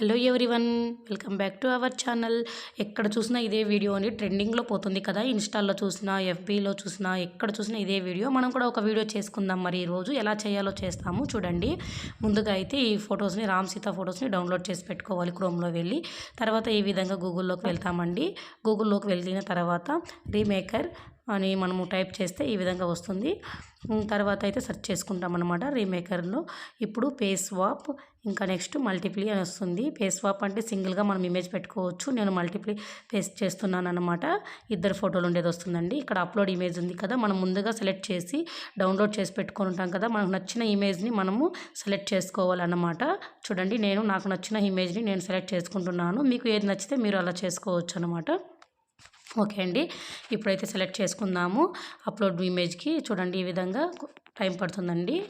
Hello everyone welcome back to our channel. ఎక్కడ చూసినా ఇదే వీడియో అని ట్రెండింగ్లో పోతుంది కదా ఇన్స్టాల్లో చూసినా ఎఫ్బీలో చూసినా ఎక్కడ చూసినా ఇదే వీడియో. మనం కూడా ఒక వీడియో చేసుకుందాం మరి ఈరోజు ఎలా చేయాలో చేస్తాము చూడండి. ముందుగా అయితే ఈ ఫొటోస్ని రామ్ సీత ఫొటోస్ని డౌన్లోడ్ చేసి పెట్టుకోవాలి క్రోమ్లో వెళ్ళి. తర్వాత ఈ విధంగా గూగుల్లోకి వెళ్తామండి. గూగుల్లోకి వెళ్ళిన తర్వాత రీమేకర్ అని మనము టైప్ చేస్తే ఈ విధంగా వస్తుంది. తర్వాత అయితే సెర్చ్ చేసుకుంటాం అనమాట రీమేకర్లో. ఇప్పుడు పేస్ వాప్ ఇంకా నెక్స్ట్ మల్టిప్లీ అని వస్తుంది. పేస్ వాప్ అంటే సింగిల్గా మనం ఇమేజ్ పెట్టుకోవచ్చు. నేను మల్టిప్లీ పేస్ట్ చేస్తున్నాను అనమాట ఇద్దరు ఫోటోలు ఉండేది వస్తుందండి. ఇక్కడ అప్లోడ్ ఇమేజ్ ఉంది కదా మనం ముందుగా సెలెక్ట్ చేసి డౌన్లోడ్ చేసి పెట్టుకొని ఉంటాం కదా మనకు నచ్చిన ఇమేజ్ని మనము సెలెక్ట్ చేసుకోవాలన్నమాట. చూడండి నేను నాకు నచ్చిన ఇమేజ్ని నేను సెలెక్ట్ చేసుకుంటున్నాను. మీకు ఏది నచ్చితే మీరు అలా చేసుకోవచ్చు అనమాట ఓకే అండి. ఇప్పుడైతే సెలెక్ట్ చేసుకుందాము. అప్లోడ్ ఇమేజ్కి చూడండి ఈ విధంగా టైం పడుతుందండి.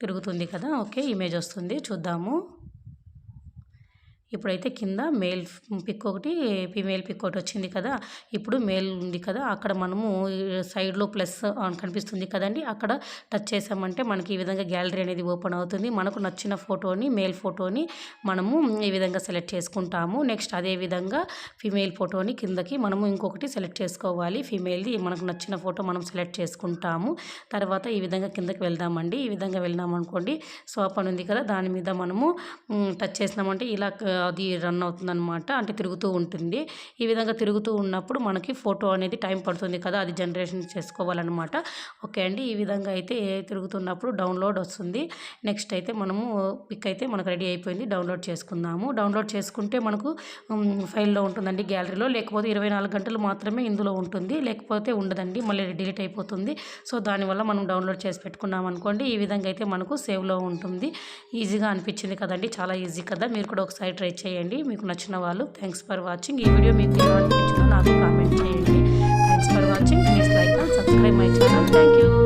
తిరుగుతుంది కదా. ఓకే ఇమేజ్ వస్తుంది. చూద్దాము. ఇప్పుడైతే కింద మేల్ పిక్ ఒకటి ఫీమేల్ పిక్ ఒకటి వచ్చింది కదా ఇప్పుడు మేల్ ఉంది కదా అక్కడ మనము సైడ్లో ప్లస్ అని కనిపిస్తుంది కదండి అక్కడ టచ్ చేసామంటే మనకి ఈ విధంగా గ్యాలరీ అనేది ఓపెన్ అవుతుంది. మనకు నచ్చిన ఫోటోని మేల్ ఫోటోని మనము ఈ విధంగా సెలెక్ట్ చేసుకుంటాము. నెక్స్ట్ అదే విధంగా ఫీమేల్ ఫోటోని కిందకి మనము ఇంకొకటి సెలెక్ట్ చేసుకోవాలి. ఫీమేల్ది మనకు నచ్చిన ఫోటో మనం సెలెక్ట్ చేసుకుంటాము. తర్వాత ఈ విధంగా కిందకి వెళ్దామండి. ఈ విధంగా వెళ్ళినామనుకోండి అనుకోండి అని ఉంది కదా దాని మీద మనము టచ్ చేసినామంటే ఇలా అది రన్ అవుతుందన్నమాట. అంటే తిరుగుతూ ఉంటుంది. ఈ విధంగా తిరుగుతూ ఉన్నప్పుడు మనకి ఫోటో అనేది టైం పడుతుంది కదా అది జనరేషన్ చేసుకోవాలన్నమాట. ఓకే అండి ఈ విధంగా అయితే తిరుగుతున్నప్పుడు డౌన్లోడ్ వస్తుంది. నెక్స్ట్ అయితే మనము పిక్ అయితే మనకు రెడీ అయిపోయింది డౌన్లోడ్ చేసుకుందాము. డౌన్లోడ్ చేసుకుంటే మనకు ఫైల్లో ఉంటుందండి గ్యాలరీలో. లేకపోతే ఇరవై నాలుగు గంటలు మాత్రమే ఇందులో ఉంటుంది. లేకపోతే ఉండదండి మళ్ళీ డిలీట్ అయిపోతుంది. సో దానివల్ల మనం డౌన్లోడ్ చేసి పెట్టుకున్నాం అనుకోండి ఈ విధంగా అయితే మనకు సేవ్లో ఉంటుంది. ఈజీగా అనిపించింది కదండి చాలా ఈజీ కదా. మీరు కూడా ఒకసారి ట్రై చేయండి. మీకు నచ్చిన వాళ్ళు థ్యాంక్స్ ఫర్ వాచింగ్ ఈ వీడియో మీకు ఎలా అనిపించిందో నాకు కామెంట్ చేయండి. Thanks for watching please like and subscribe my channel thank you